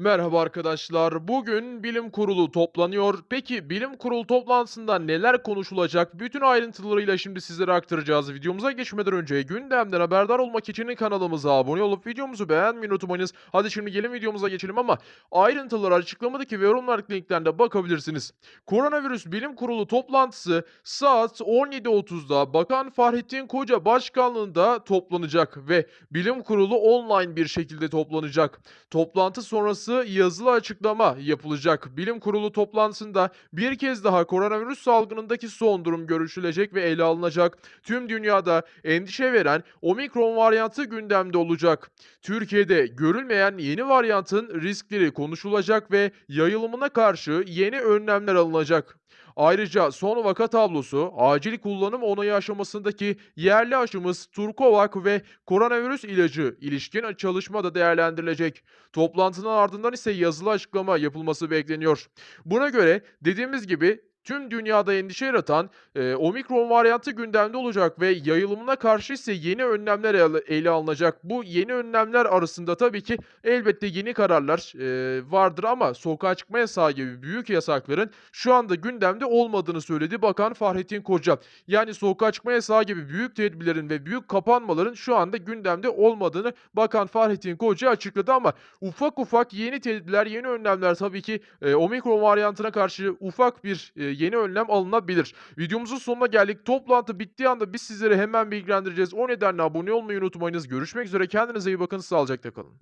Merhaba arkadaşlar. Bugün bilim kurulu toplanıyor. Peki bilim kurulu toplantısında neler konuşulacak? Bütün ayrıntılarıyla şimdi sizlere aktaracağız. Videomuza geçmeden önce gündemden haberdar olmak için kanalımıza abone olup videomuzu beğenmeyi unutmayınız. Hadi şimdi gelin videomuza geçelim ama ayrıntıları açıklamadaki ve yorumlardaki linklerden bakabilirsiniz. Koronavirüs bilim kurulu toplantısı saat 17.30'da Bakan Fahrettin Koca başkanlığında toplanacak ve bilim kurulu online bir şekilde toplanacak. Toplantı sonrası yazılı açıklama yapılacak. Bilim kurulu toplantısında bir kez daha koronavirüs salgınındaki son durum görüşülecek ve ele alınacak. Tüm dünyada endişe veren omikron varyantı gündemde olacak. Türkiye'de görülmeyen yeni varyantın riskleri konuşulacak ve yayılımına karşı yeni önlemler alınacak. Ayrıca son vaka tablosu, acil kullanım onayı aşamasındaki yerli aşımız Turkovac ve koronavirüs ilacı ilişkin çalışma da değerlendirilecek. Toplantının ardından ise yazılı açıklama yapılması bekleniyor. Buna göre dediğimiz gibi tüm dünyada endişe yaratan e, omikron varyantı gündemde olacak ve yayılımına karşı ise yeni önlemler ele, alınacak. Bu yeni önlemler arasında tabii ki elbette yeni kararlar e, vardır ama sokağa çıkma yasağı gibi büyük yasakların şu anda gündemde olmadığını söyledi Bakan Fahrettin Koca. Yani sokağa çıkma yasağı gibi büyük tedbirlerin ve büyük kapanmaların şu anda gündemde olmadığını Bakan Fahrettin Koca açıkladı ama ufak ufak yeni tedbirler, yeni önlemler tabii ki e, omikron varyantına karşı ufak bir e, yeni önlem alınabilir. Videomuzun sonuna geldik. Toplantı bittiği anda biz sizleri hemen bilgilendireceğiz. O nedenle abone olmayı unutmayınız. Görüşmek üzere. Kendinize iyi bakın. Sağlıcakla kalın.